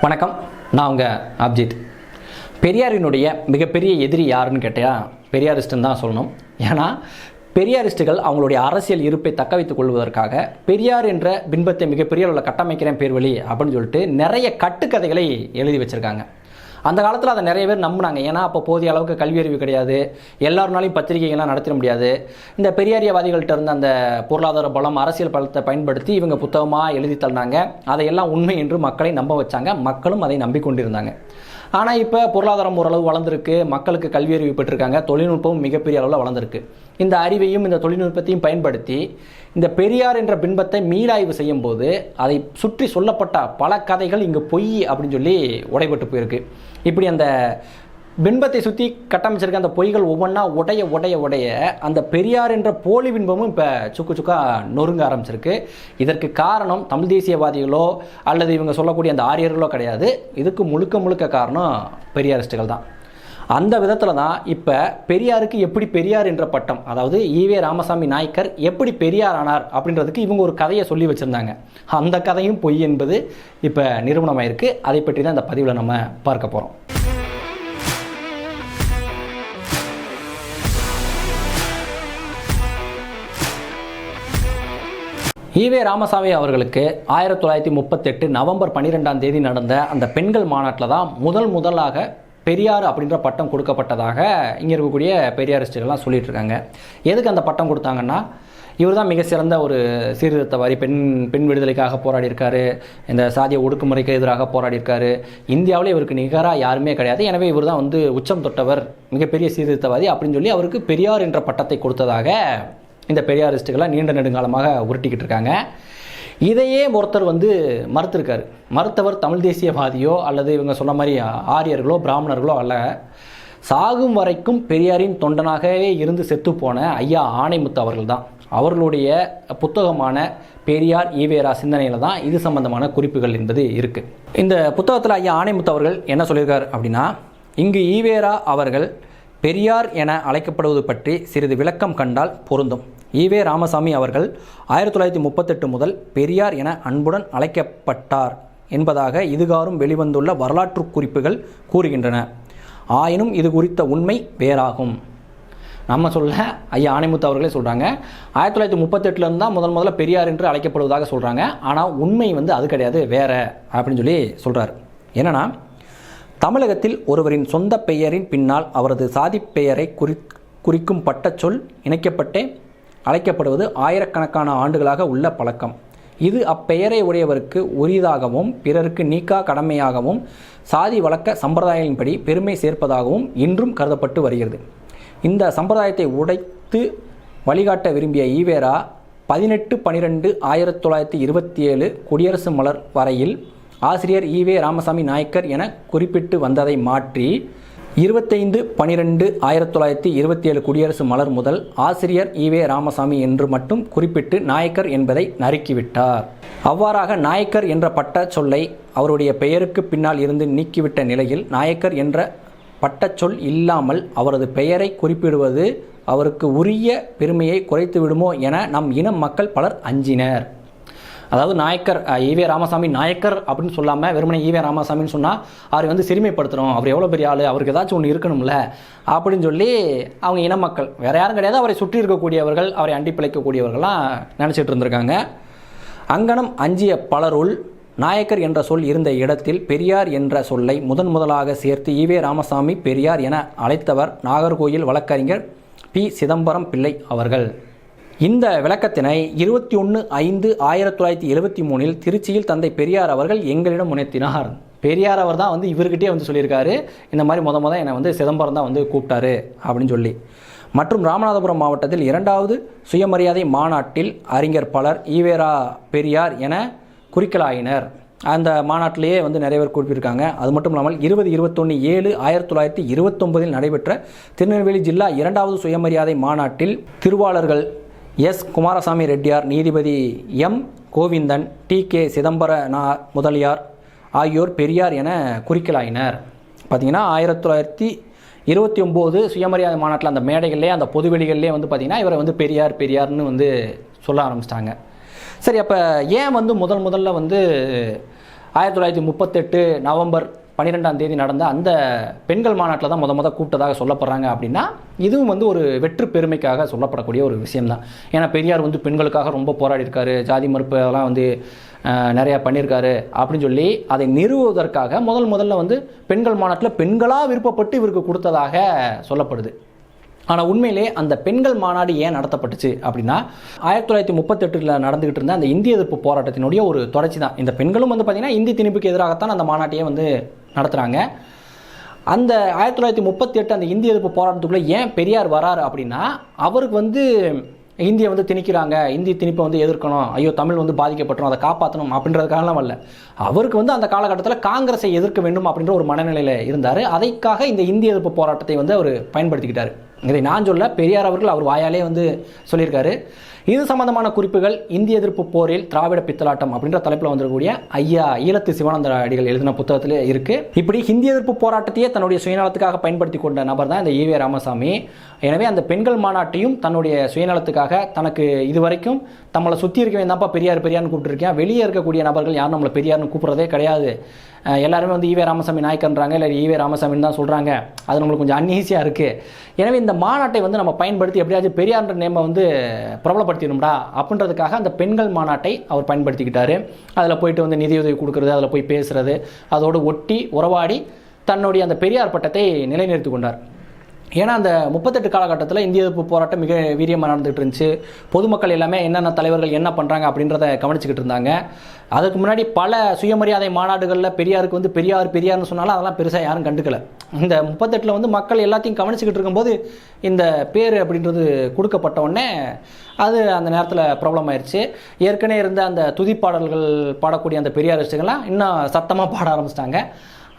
வணக்கம். நான் உங்கள் அப்ஜித். பெரியாரினுடைய மிகப்பெரிய எதிரி யாருன்னு கேட்டியா? பெரியாரிஸ்ட்டுன்னு தான் சொல்லணும். ஏன்னா பெரியாரிஸ்ட்டுகள் அவங்களுடைய அரசியல் இருப்பை தக்க வைத்துக் கொள்வதற்காக பெரியார் என்ற பின்பத்தை மிகப்பெரிய அளவில் கட்டமைக்கிறேன் பேர் வழி அப்படின்னு சொல்லிட்டு நிறைய கட்டுக்கதைகளை எழுதி வச்சுருக்காங்க. அந்த காலத்தில் அதை நிறைய பேர் நம்பினாங்க. ஏன்னா அப்போ போதிய அளவுக்கு கல்வி அறிவு கிடையாது. எல்லாருனாலையும் பத்திரிகைகள்லாம் நடத்திட முடியாது. இந்த பெரியாரியவாதிகள்கிட்ட இருந்த அந்த பொருளாதார பலம் அரசியல் பலத்தை பயன்படுத்தி இவங்க புத்தகமாக எழுதி தள்ளினாங்க அதையெல்லாம் உண்மை என்று மக்களை நம்ப வச்சாங்க. மக்களும் அதை நம்பிக்கொண்டிருந்தாங்க. ஆனால் இப்போ பொருளாதாரம் ஓரளவு வளர்ந்துருக்கு. மக்களுக்கு கல்வி அறிவு பெற்றிருக்காங்க. தொழில்நுட்பமும் மிகப்பெரிய அளவில் வளர்ந்துருக்கு. இந்த அறிவையும் இந்த தொழில்நுட்பத்தையும் பயன்படுத்தி இந்த பெரியார் என்ற பின்பத்தை மீளாய்வு செய்யும் போது அதை சுற்றி சொல்லப்பட்ட பல கதைகள் இங்கு பொய் அப்படின்னு சொல்லி உடைபட்டு போயிருக்கு. இப்படி அந்த பின்பத்தை சுற்றி கட்டமைச்சிருக்க அந்த பொய்கள் ஒவ்வொன்றா உடைய உடைய உடைய அந்த பெரியார் என்ற போலி பின்பமும் இப்போ சுக்கு சுக்கா நொறுங்க ஆரம்பிச்சிருக்கு. இதற்கு காரணம் தமிழ் தேசியவாதிகளோ அல்லது இவங்க சொல்லக்கூடிய அந்த ஆரியர்களோ கிடையாது. இதுக்கு முழுக்க முழுக்க காரணம் பெரியாரிஸ்டுகள் தான். அந்த விதத்தில் தான் இப்போ பெரியாருக்கு எப்படி பெரியார் என்ற பட்டம் அதாவது ஈவே ராமசாமி நாயக்கர் எப்படி பெரியார் ஆனார் அப்படின்றதுக்கு இவங்க ஒரு கதையை சொல்லி வச்சுருந்தாங்க. அந்த கதையும் பொய் என்பது இப்போ நிறுவனமாயிருக்கு. அதை பற்றி தான் இந்த பதிவில் நம்ம பார்க்க போகிறோம் ஈவே ராமசாமி அவர்களுக்கு ஆயிரத்தி தொள்ளாயிரத்தி முப்பத்தெட்டு நவம்பர் பன்னிரெண்டாம் தேதி நடந்த அந்த பெண்கள் மாநாட்டில் தான் முதல் முதலாக பெரியார் அப்படின்ற பட்டம் கொடுக்கப்பட்டதாக இங்கே இருக்கக்கூடிய பெரியாரிஸ்டுகள்லாம் சொல்லிட்டு இருக்காங்க எதுக்கு அந்த பட்டம் கொடுத்தாங்கன்னா இவர் தான் மிக சிறந்த ஒரு சீர்திருத்தவாதி பெண் பெண் விடுதலைக்காக போராடி இருக்காரு இந்த சாதிய ஒடுக்குமுறைக்கு எதிராக போராடி இருக்காரு இந்தியாவில் இவருக்கு நிகராக யாருமே கிடையாது. எனவே இவர் தான் வந்து உச்சம் தொட்டவர் மிகப்பெரிய சீர்திருத்தவாதி அப்படின்னு சொல்லி அவருக்கு பெரியார் என்ற பட்டத்தை கொடுத்ததாக இந்த பெரியாரிஸ்ட்டுகள்லாம் நீண்ட நெடுங்காலமாக உருட்டிக்கிட்டு இருக்காங்க இதையே ஒருத்தர் வந்து மறுத்திருக்காரு. மறுத்தவர் தமிழ் தேசியவாதியோ அல்லது இவங்க சொன்ன மாதிரி ஆரியர்களோ பிராமணர்களோ அல்ல. சாகும் வரைக்கும் பெரியாரின் தொண்டனாகவே இருந்து செத்துப்போன ஐயா ஆணைமுத்து அவர்கள் தான் அவர்களுடைய புத்தகமான பெரியார் ஈவேரா சிந்தனையில் தான் இது சம்பந்தமான குறிப்புகள் என்பது இருக்குது இந்த புத்தகத்தில் ஐயா ஆணைமுத்து அவர்கள் என்ன சொல்லியிருக்கார் அப்படின்னா இங்கு ஈவேரா அவர்கள் பெரியார் என அழைக்கப்படுவது பற்றி சிறிது விளக்கம் கண்டால் பொருந்தும். ஈவே ராமசாமி அவர்கள் ஆயிரத்தி தொள்ளாயிரத்தி முப்பத்தெட்டு முதல் பெரியார் என அன்புடன் அழைக்கப்பட்டார் என்பதாக இதுகாரும் வெளிவந்துள்ள வரலாற்று குறிப்புகள் கூறுகின்றன. ஆயினும் இது குறித்த உண்மை வேறாகும். நம்ம சொல்ல ஐயா ஆணைமுத்து அவர்களே சொல்கிறாங்க ஆயிரத்தி தொள்ளாயிரத்தி முப்பத்தெட்டுலேருந்து தான் முதல் முதல்ல பெரியார் என்று அழைக்கப்படுவதாக சொல்கிறாங்க ஆனால் உண்மை வந்து அது கிடையாது வேற அப்படின்னு சொல்லி சொல்கிறார் என்னன்னா தமிழகத்தில் ஒருவரின் சொந்த பெயரின் பின்னால் அவரது சாதி பெயரை குறி குறிக்கும் பட்டச்சொல் இணைக்கப்பட்டே அழைக்கப்படுவது ஆயிரக்கணக்கான ஆண்டுகளாக உள்ள பழக்கம். இது அப்பெயரை உடையவருக்கு உரியதாகவும் பிறருக்கு நீக்கா கடமையாகவும் சாதி வழக்க சம்பிரதாயங்களின்படி பெருமை சேர்ப்பதாகவும் இன்றும் கருதப்பட்டு வருகிறது. இந்த சம்பிரதாயத்தை உடைத்து வழிகாட்ட விரும்பிய ஈவேரா பதினெட்டு பனிரெண்டு ஆயிரத்தி தொள்ளாயிரத்தி இருபத்தி ஏழு குடியரசு மலர் வரையில் ஆசிரியர் ஈவே ராமசாமி நாயக்கர் என குறிப்பிட்டு வந்ததை மாற்றி இருபத்தைந்து பனிரெண்டு ஆயிரத்தி தொள்ளாயிரத்தி இருபத்தி ஏழு குடியரசு மலர் முதல் ஆசிரியர் ஈவே ராமசாமி என்று மட்டும் குறிப்பிட்டு நாயக்கர் என்பதை நறுக்கிவிட்டார். அவ்வாறாக நாயக்கர் என்ற பட்ட சொல்லை அவருடைய பெயருக்கு பின்னால் இருந்து நீக்கிவிட்ட நிலையில் நாயக்கர் என்ற பட்டச்சொல் இல்லாமல் அவரது பெயரை குறிப்பிடுவது அவருக்கு உரிய பெருமையை குறைத்து விடுமோ என நம் இன மக்கள் பலர் அஞ்சினர். அதாவது நாயக்கர் ஈவே ராமசாமி நாயக்கர் அப்படின்னு சொல்லாமல் வெறுமனே ஈவே ராமசாமின்னு சொன்னால் அவரை வந்து சிறுமைப்படுத்துகிறோம் அவர் எவ்வளோ பெரிய ஆள்? அவருக்கு ஏதாச்சும் ஒன்று இருக்கணும்ல? அப்படின்னு சொல்லி அவங்க இன மக்கள் வேறு யாரும் கிடையாது அவரை சுற்றி இருக்கக்கூடியவர்கள் அவரை அண்டி பிழைக்கக்கூடியவர்கள்லாம் நினச்சிட்டு இருந்திருக்காங்க. அங்கனம் அஞ்சிய பலருள் நாயக்கர் என்ற சொல் இருந்த இடத்தில் பெரியார் என்ற சொல்லை முதன் முதலாக சேர்த்து ஈவே ராமசாமி பெரியார் என அழைத்தவர் நாகர்கோயில் வழக்கறிஞர் பி சிதம்பரம் பிள்ளை அவர்கள். இந்த விளக்கத்தினை இருபத்தி ஒன்று ஐந்து ஆயிரத்தி தொள்ளாயிரத்தி எழுபத்தி மூணில் திருச்சியில் தந்தை பெரியார் அவர்கள் எங்களிடம் முனைத்தினார். பெரியார் அவர் தான் வந்து இவர்கிட்டே வந்து சொல்லியிருக்காரு. இந்த மாதிரி முத முத என்னை வந்து சிதம்பரம் தான் வந்து கூப்பிட்டாரு அப்படின்னு சொல்லி. மற்றும் ராமநாதபுரம் மாவட்டத்தில் இரண்டாவது சுயமரியாதை மாநாட்டில் அறிஞர் பலர் ஈவேரா பெரியார் என குறிக்கலாயினர். அந்த மாநாட்டிலேயே வந்து நிறைய பேர் குறிப்பிட்டிருக்காங்க அது மட்டும் இல்லாமல் இருபது இருபத்தொன்று ஏழு ஆயிரத்தி தொள்ளாயிரத்தி இருபத்தொன்பதில் நடைபெற்ற திருநெல்வேலி ஜில்லா இரண்டாவது சுயமரியாதை மாநாட்டில் திருவாளர்கள் எஸ். குமாரசாமி ரெட்டியார் நீதிபதி M. Govindan T. K. Chidambaranar Mudaliyar ஆகியோர் பெரியார் என குறிக்கலாயினர். பார்த்திங்கன்னா ஆயிரத்தி தொள்ளாயிரத்தி இருபத்தி ஒம்பது சுயமரியாதை மாநாட்டில் அந்த மேடைகள்லேயே அந்த பொதுவெளிகள்லேயே வந்து பார்த்திங்கன்னா இவரை வந்து பெரியார் பெரியார்னு வந்து சொல்ல ஆரம்பிச்சிட்டாங்க. சரி அப்போ ஏன் வந்து முதல் முதல்ல வந்து ஆயிரத்தி தொள்ளாயிரத்தி முப்பத்தெட்டு நவம்பர் பன்னிரெண்டாம் தேதி நடந்த அந்த பெண்கள் மாநாட்டில் தான் முத முத கூப்பிட்டதாக சொல்லப்படுறாங்க அப்படின்னா இதுவும் வந்து ஒரு வெற்று பெருமைக்காக சொல்லப்படக்கூடிய ஒரு விஷயம்தான். ஏன்னா பெரியார் வந்து பெண்களுக்காக ரொம்ப போராடி இருக்காரு ஜாதி மறுப்பு அதெல்லாம் வந்து நிறையா பண்ணியிருக்காரு அப்படின்னு சொல்லி அதை நிறுவுவதற்காக முதல் முதல்ல வந்து பெண்கள் மாநாட்டில் பெண்களாக விருப்பப்பட்டு இவருக்கு கொடுத்ததாக சொல்லப்படுது. ஆனால் உண்மையிலே அந்த பெண்கள் மாநாடு ஏன் நடத்தப்பட்டுச்சு அப்படின்னா ஆயிரத்தி தொள்ளாயிரத்தி முப்பத்தெட்டில் நடந்துகிட்டு இருந்த அந்த இந்திய எதிர்ப்பு போராட்டத்தினுடைய ஒரு தொடர்ச்சி தான் இந்த பெண்களும் வந்து பார்த்திங்கன்னா இந்தி திணிப்புக்கு எதிராகத்தான் அந்த மாநாட்டையே வந்து நடத்துகிறாங்க அந்த ஆயிரத்தி தொள்ளாயிரத்தி முப்பத்தி எட்டு அந்த இந்திய எதிர்ப்பு போராட்டத்துக்குள்ளே ஏன் பெரியார் வராரு அப்படின்னா அவருக்கு வந்து இந்தியை வந்து திணிக்கிறாங்க. இந்தி திணிப்பை வந்து எதிர்க்கணும். ஐயோ தமிழ் வந்து பாதிக்கப்பட்டுரும். அதை காப்பாற்றணும் அப்படின்றதுக்காகலாம் வரல அவருக்கு வந்து அந்த காலகட்டத்தில் காங்கிரஸை எதிர்க்க வேண்டும் அப்படின்ற ஒரு மனநிலையில் இருந்தார். அதைக்காக இந்த இந்திய எதிர்ப்பு போராட்டத்தை வந்து அவர் பயன்படுத்திக்கிட்டார். இதை நான் சொல்ல பெரியார் அவர்கள் அவர் வாயாலே வந்து சொல்லியிருக்காரு. இது சம்பந்தமான குறிப்புகள் இந்திய எதிர்ப்பு போரில் திராவிட பித்தலாட்டம் அப்படின்ற தலைப்பில் வந்திருக்கக்கூடிய ஐயா ஈழத்து சிவானந்த அடிகள் எழுதின புத்தகத்தில் இருக்கு. இப்படி ஹிந்தி எதிர்ப்பு போராட்டத்தையே தன்னுடைய சுயநலத்துக்காக பயன்படுத்தி கொண்ட நபர் தான் இந்த ஈவே ராமசாமி. எனவே அந்த பெண்கள் மாநாட்டையும் தன்னுடைய சுயநலத்துக்காக தனக்கு இதுவரைக்கும் நம்மளை சுற்றி இருக்கவே தான்ப்பா பெரியார் பெரியார்னு கூப்பிட்டுருக்கேன் வெளியே இருக்கக்கூடிய நபர்கள் யாரும் நம்மளை பெரியார்னு கூப்பிட்றதே கிடையாது. எல்லாருமே வந்து ஈவே ராமசாமி நாயக்கன்றாங்க இல்லை ஈவே ராமசாமின்னு தான் சொல்கிறாங்க அது நம்மளுக்கு கொஞ்சம் அன்ஈஸியாக இருக்குது எனவே இந்த மாநாட்டை வந்து நம்ம பயன்படுத்தி எப்படியாச்சும் பெரியார்ன்ற நேமை வந்து பிரபலப்படுத்திடணும்டா அப்படின்றதுக்காக அந்த பெண்கள் மாநாட்டை அவர் பயன்படுத்திக்கிட்டாரு. அதில் போயிட்டு வந்து நிதியுதவி கொடுக்குறது அதில் போய் பேசுறது அதோடு ஒட்டி உறவாடி தன்னுடைய அந்த பெரியார் பட்டத்தை நிலைநிறுத்தி கொண்டார். ஏன்னா அந்த முப்பத்தெட்டு காலகட்டத்தில் இந்திய எதிர்ப்பு போராட்டம் மிக வீரியமாக நடந்துகிட்டு இருந்துச்சு. பொதுமக்கள் எல்லாமே என்னென்ன தலைவர்கள் என்ன பண்ணுறாங்க அப்படின்றத கவனிச்சுக்கிட்டு இருந்தாங்க. அதுக்கு முன்னாடி பல சுயமரியாதை மாநாடுகளில் பெரியாருக்கு வந்து பெரியார் பெரியார்னு சொன்னாலும் அதெல்லாம் பெருசாக யாரும் கண்டுக்கல. இந்த முப்பத்தெட்டில் வந்து மக்கள் எல்லாத்தையும் கவனிச்சுக்கிட்டு இருக்கும்போது இந்த பேர் அப்படின்றது கொடுக்கப்பட்ட உடனே அது அந்த நேரத்தில் ப்ராப்ளம் ஆயிடுச்சு ஏற்கனவே இருந்த அந்த துதிப்பாடல்கள் பாடக்கூடிய அந்த பெரியாரிஸ்டுகள்லாம் இன்னும் சத்தமாக பாட ஆரம்பிச்சிட்டாங்க.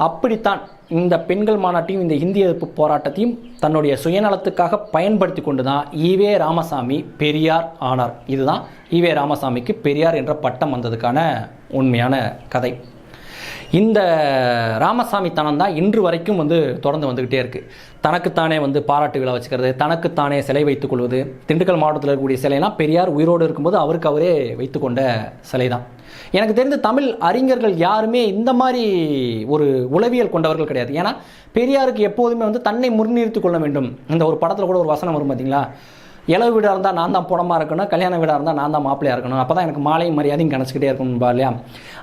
அப்படித்தான் இந்த பெண்கள் மாநாட்டையும் இந்த இந்திய எதிர்ப்பு போராட்டத்தையும் தன்னுடைய சுயநலத்துக்காக பயன்படுத்தி கொண்டு தான் ஈவே ராமசாமி பெரியார் ஆனார். இதுதான் ஈவே ராமசாமிக்கு பெரியார் என்ற பட்டம் வந்ததுக்கான உண்மையான கதை. இந்த ராமசாமி தனம் தான் இன்று வரைக்கும் வந்து தொடர்ந்து வந்துக்கிட்டே இருக்குது தனக்குத்தானே வந்து பாராட்டு விழா வச்சுக்கிறது தனக்குத்தானே சிலை வைத்துக்கொள்வது திண்டுக்கல் மாவட்டத்தில் இருக்கக்கூடிய சிலைனா பெரியார் உயிரோடு இருக்கும்போது அவருக்கு அவரே வைத்துக்கொண்ட சிலை தான் எனக்கு தெரிந்த தமிழ் அறிஞர்கள் யாருமே இந்த மாதிரி ஒரு உளவியல் கொண்டவர்கள் கிடையாது. ஏன்னா பெரியாருக்கு எப்போதுமே வந்து தன்னை முன்னிறுத்தி கொள்ள வேண்டும். இந்த ஒரு படத்தில் கூட ஒரு வசனம் வரும் பார்த்தீங்களா இளவு வீடாக இருந்தால் நான் தான் புடமாக இருக்கணும் கல்யாண வீடாக இருந்தால் நான் தான் மாப்பிள்ளையாக இருக்கணும். அப்போ தான் எனக்கு மாலையும் மரியாதையும் கிடச்சிக்கிட்டே இருக்கணும்பா இல்லையா?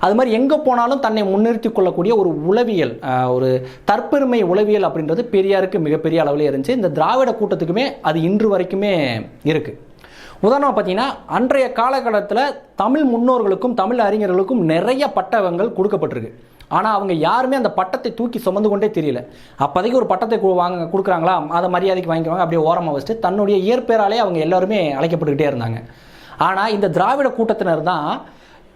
அது மாதிரி எங்கே போனாலும் தன்னை முன்னிறுத்தி கொள்ளக்கூடிய ஒரு உளவியல் ஒரு தற்பெருமை உளவியல் அப்படின்றது பெரியாருக்கு மிகப்பெரிய அளவில் இருந்துச்சு. இந்த திராவிட கூட்டத்துக்குமே அது இன்று வரைக்குமே இருக்குது உதாரணமாக பார்த்தீங்கன்னா அன்றைய காலகட்டத்தில் தமிழ் முன்னோர்களுக்கும் தமிழ் அறிஞர்களுக்கும் நிறைய பட்டங்கள் கொடுக்கப்பட்டிருக்கு. ஆனால் அவங்க யாருமே அந்த பட்டத்தை தூக்கி சுமந்து கொண்டே தெரியல. அப்போதைக்கு ஒரு பட்டத்தை கு- வாங்க கொடுக்குறாங்களா? அதை மரியாதைக்கு வாங்கிக்குவாங்க அப்படியே ஓரமாக வச்சுட்டு தன்னுடைய இயற்பெயராலே அவங்க எல்லாருமே அழைக்கப்பட்டுக்கிட்டே இருந்தாங்க. ஆனால் இந்த திராவிட கூட்டத்தினர் தான்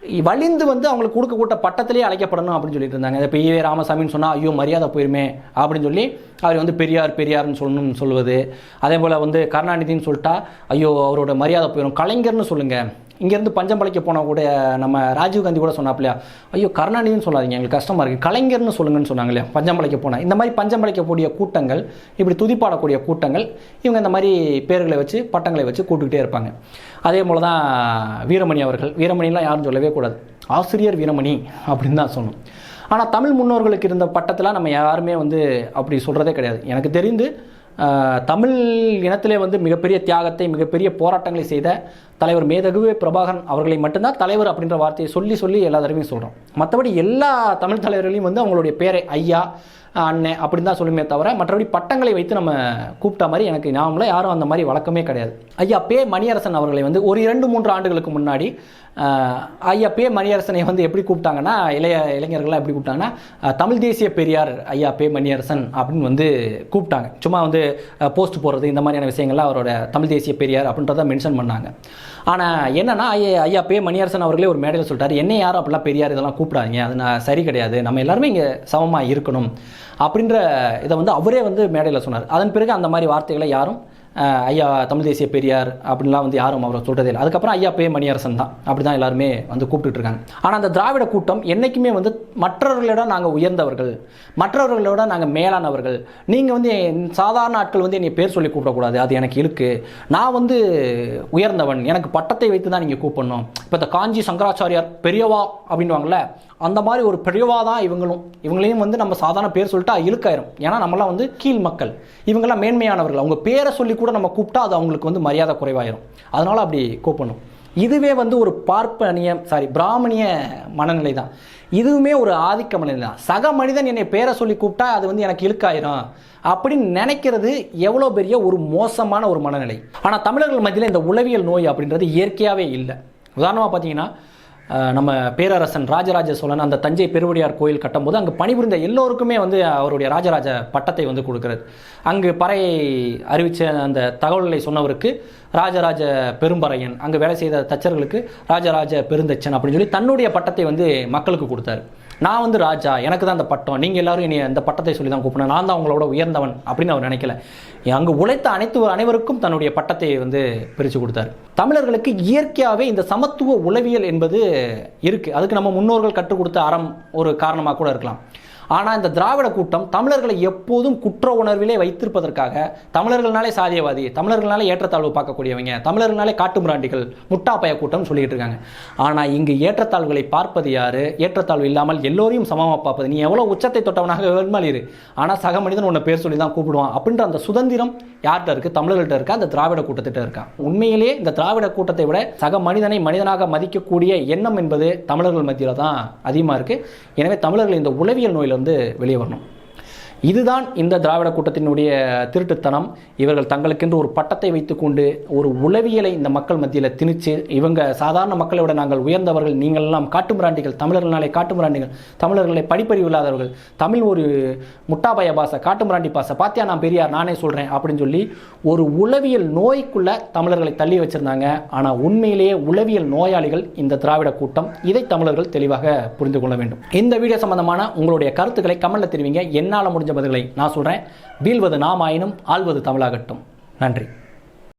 வலிந்து வந்து அவங்களுக்கு கொடுக்க கூட்ட பட்டத்திலே அழைக்கப்படணும் அப்படின்னு சொல்லிட்டு இருந்தாங்க. இப்போ ஈவே ராமசாமின்னு சொன்னால் ஐயோ மரியாதை போயிருமே அப்படின்னு சொல்லி அவர் வந்து பெரியார் பெரியார்னு சொல்லணும்னு சொல்வது அதே போல் வந்து கருணாநிதின்னு சொல்லிட்டா ஐயோ அவரோட மரியாதை போயிடும் கலைஞர்னு சொல்லுங்கள் இங்கேருந்து பஞ்சம்பளைக்கு போன கூட நம்ம ராஜீவ்காந்தி கூட சொன்னாப்லையா ஐயோ கருணாநிதினு சொல்லாதீங்க எங்களுக்கு கஷ்டமாக இருக்குது கலைஞர்னு சொல்லுங்கன்னு சொன்னாங்க இல்லையா பஞ்சம்பளைக்கு போனேன் இந்த மாதிரி பஞ்சம்பளைக்கக்கூடிய கூட்டங்கள் இப்படி துதிப்பாடக்கூடிய கூட்டங்கள் இவங்க இந்த மாதிரி பேர்களை வச்சு பட்டங்களை வச்சு கூட்டுக்கிட்டே இருப்பாங்க. அதே போல் தான் வீரமணி அவர்கள். வீரமணிலாம் யாரும் சொல்லவே கூடாது. ஆசிரியர் வீரமணி அப்படின்னு தான் சொல்லணும். ஆனால் தமிழ் முன்னோர்களுக்கு இருந்த பட்டத்தில் நம்ம யாருமே வந்து அப்படி சொல்கிறதே கிடையாது. எனக்கு தெரிந்து தமிழ் இனத்திலே வந்து மிகப்பெரிய தியாகத்தை மிகப்பெரிய போராட்டங்களை செய்த தலைவர் மேதகுவே பிரபாகரன் அவர்களை மட்டும்தான் தலைவர் அப்படின்ற வார்த்தையை சொல்லி சொல்லி எல்லா தடவையும் சொல்கிறோம் மற்றபடி எல்லா தமிழ் தலைவர்களையும் வந்து அவங்களுடைய பேரை ஐயா அண்ணன் அப்படின்னு தான் சொல்லுமே தவிர மற்றபடி பட்டங்களை வைத்து நம்ம கூப்பிட்ட மாதிரி எனக்கு ஞாபகம்ல யாரும் அந்த மாதிரி வழக்கமே கிடையாது. ஐயா பே மணியரசன் அவர்களை வந்து ஒரு இரண்டு மூன்று ஆண்டுகளுக்கு முன்னாடி ஐயா பே மணியரசனை வந்து எப்படி கூப்பிட்டாங்கன்னா இளைய இளைஞர்கள்லாம் எப்படி கூப்பிட்டாங்கன்னா தமிழ் தேசிய பெரியார் ஐயா பே மணியரசன் அப்படின்னு வந்து கூப்பிட்டாங்க. சும்மா வந்து போஸ்ட் போடுறது இந்த மாதிரியான விஷயங்கள்லாம் அவரோட தமிழ் தேசிய பெரியார் அப்படின்றத மென்ஷன் பண்ணாங்க. ஆனால் என்னன்னா ஐயா ஐயா பே மணியரசன் அவர்களே ஒரு மேடையில் சொல்லிட்டார் என்ன யாரும் அப்படிலாம் பெரியார் இதெல்லாம் கூப்பிடாதீங்க அது நான் சரி கிடையாது நம்ம எல்லாருமே இங்கே சமமாக இருக்கணும். அப்படின்ற இதை வந்து அவரே வந்து மேடையில் சொன்னார். அதன் பிறகு அந்த மாதிரி வார்த்தைகளை யாரும் ஐயா தமிழ் தேசிய பெரியார் அப்படின்லாம் வந்து யாரும் அவரை சொல்கிறதே இல்லை. அதுக்கப்புறம் ஐயா பே மணியரசன் தான். அப்படி தான் எல்லாருமே வந்து கூப்பிட்டுட்டு இருக்காங்க ஆனால் அந்த திராவிட கூட்டம் என்றைக்குமே வந்து மற்றவர்களோட நாங்கள் உயர்ந்தவர்கள். மற்றவர்களோட நாங்கள் மேலானவர்கள். நீங்கள் வந்து என் சாதாரண ஆட்கள் வந்து என்னை பேர் சொல்லி கூப்பிடக்கூடாது. அது எனக்கு இழுக்கு. நான் வந்து உயர்ந்தவன். எனக்கு பட்டத்தை வைத்து தான் நீங்கள் கூப்பிடணும். இப்போ இந்த காஞ்சி சங்கராச்சாரியார் பெரியவா அப்படின்வாங்கல்ல அந்த மாதிரி ஒரு பிரிவாக தான் இவங்களும். இவங்களையும் வந்து நம்ம சாதாரண பேர் சொல்லிட்டு இழுக்காயிரும். ஏன்னா நம்மளாம் வந்து கீழ் மக்கள். இவங்கெல்லாம் மேன்மையானவர்கள். அவங்க பேரை சொல்லி கூட நம்ம கூப்பிட்டா அது அவங்களுக்கு வந்து மரியாதை குறைவாயிரும். அதனால் அப்படி கூப்பிடணும் இதுவே வந்து ஒரு பார்ப்பனிய சாரி பிராமணிய மனநிலை தான் இதுவுமே ஒரு ஆதிக்க மனநிலை தான் சக மனிதன் என்னை பேரை சொல்லி கூப்பிட்டா அது வந்து எனக்கு இழுக்காயிரும். அப்படின்னு நினைக்கிறது எவ்வளோ பெரிய ஒரு மோசமான ஒரு மனநிலை. ஆனால் தமிழர்கள் மத்தியில் இந்த உளவியல் நோய் அப்படின்றது இயற்கையாகவே இல்லை. உதாரணமாக பார்த்தீங்கன்னா நம்ம பேரரசன் ராஜராஜ சோழன் அந்த தஞ்சை பெருவுடையார் கோயில் கட்டும்போது அங்கே பணிபுரிந்த எல்லோருக்குமே வந்து அவருடைய ராஜராஜ பட்டத்தை வந்து கொடுக்கிறது. அங்கு பறையை அறிவித்த அந்த தகவல்களை சொன்னவருக்கு ராஜராஜ பெரும்பறையன் அங்கே வேலை செய்த தச்சர்களுக்கு ராஜராஜ பெருந்தச்சன் அப்படின்னு சொல்லி தன்னுடைய பட்டத்தை வந்து மக்களுக்கு கொடுத்தாரு. நான் வந்து ராஜா எனக்கு தான் அந்த பட்டம். நீங்கள் எல்லாரும் என்னை அந்த பட்டத்தை சொல்லி தான் கூப்பிடணும். நான் தான் உங்களோட உயர்ந்தவன் அப்படின்னு அவர் நினைக்கல. அங்கே உழைத்த அனைத்து அனைவருக்கும் தன்னுடைய பட்டத்தை வந்து பிரித்து கொடுத்தாரு. தமிழர்களுக்கு இயற்கையாகவே இந்த சமத்துவ உளவியல் என்பது இருக்குது அதுக்கு நம்ம முன்னோர்கள் கற்றுக் கொடுத்த அறம் ஒரு காரணமாக கூட இருக்கலாம். ஆனால் இந்த திராவிட கூட்டம் தமிழர்களை எப்போதும் குற்ற உணர்விலே வைத்திருப்பதற்காக தமிழர்கள்னாலே சாதியவாதி தமிழர்கள்னாலே ஏற்றத்தாழ்வு பார்க்கக்கூடியவங்க தமிழர்கள்னாலே காட்டுமிராண்டிகள் முட்டாப்பய கூட்டம் சொல்லிட்டு இருக்காங்க. ஆனால் இங்கு ஏற்றத்தாழ்வுகளை பார்ப்பது யாரு? ஏற்றத்தாழ்வு இல்லாமல் எல்லோரையும் சமமாக பார்ப்பது. நீ எவ்வளோ உச்சத்தை தொட்டவனாக வேணுமால் ஆனால் சக மனிதன் உன்னை பேர் சொல்லி தான் கூப்பிடுவான். அப்படின்ற அந்த சுதந்திரம் யார்கிட்ட இருக்கு? தமிழர்கள்ட்ட இருக்கா? அந்த திராவிட கூட்டத்திட்ட இருக்கா? உண்மையிலேயே இந்த திராவிட கூட்டத்தை விட சக மனிதனை மனிதனாக மதிக்கக்கூடிய எண்ணம் என்பது தமிழர்கள் மத்தியில் தான் அதிகமாக இருக்கு. எனவே தமிழர்கள் இந்த உளவியல் நோயிலிருந்து வந்து வெளியே வரணும். இதுதான் இந்த திராவிட கூட்டத்தினுடைய திருட்டுத்தனம். இவர்கள் தங்களுக்கென்று ஒரு பட்டத்தை வைத்துக்கொண்டு ஒரு உளவியலை இந்த மக்கள் மத்தியில் திணிச்சு இவங்க சாதாரண மக்களை விட நாங்கள் உயர்ந்தவர்கள் நீங்கள் எல்லாம் காட்டுமிராண்டிகள் தமிழர்களாலே காட்டுமிராண்டிகள் தமிழர்களை படிப்பறிவு இல்லாதவர்கள் தமிழ் ஒரு முட்டாபய பாசை காட்டுமிராண்டி பாசை பாத்தியா நான் பெரியார் நானே சொல்கிறேன் அப்படின்னு சொல்லி ஒரு உளவியல் நோய்க்குள்ள தமிழர்களை தள்ளி வச்சிருந்தாங்க. ஆனால் உண்மையிலேயே உளவியல் நோயாளிகள் இந்த திராவிட கூட்டம். இதை தமிழர்கள் தெளிவாக புரிந்து கொள்ள வேண்டும். இந்த வீடியோ சம்பந்தமான உங்களுடைய கருத்துக்களை கமெண்ட்ல தெரிவிங்க. என்னால் முடிஞ்ச பதில்களை நான் சொல்கிறேன் வீழ்வது நாம் ஆயினும் ஆள்வது தமிழாகட்டும். நன்றி.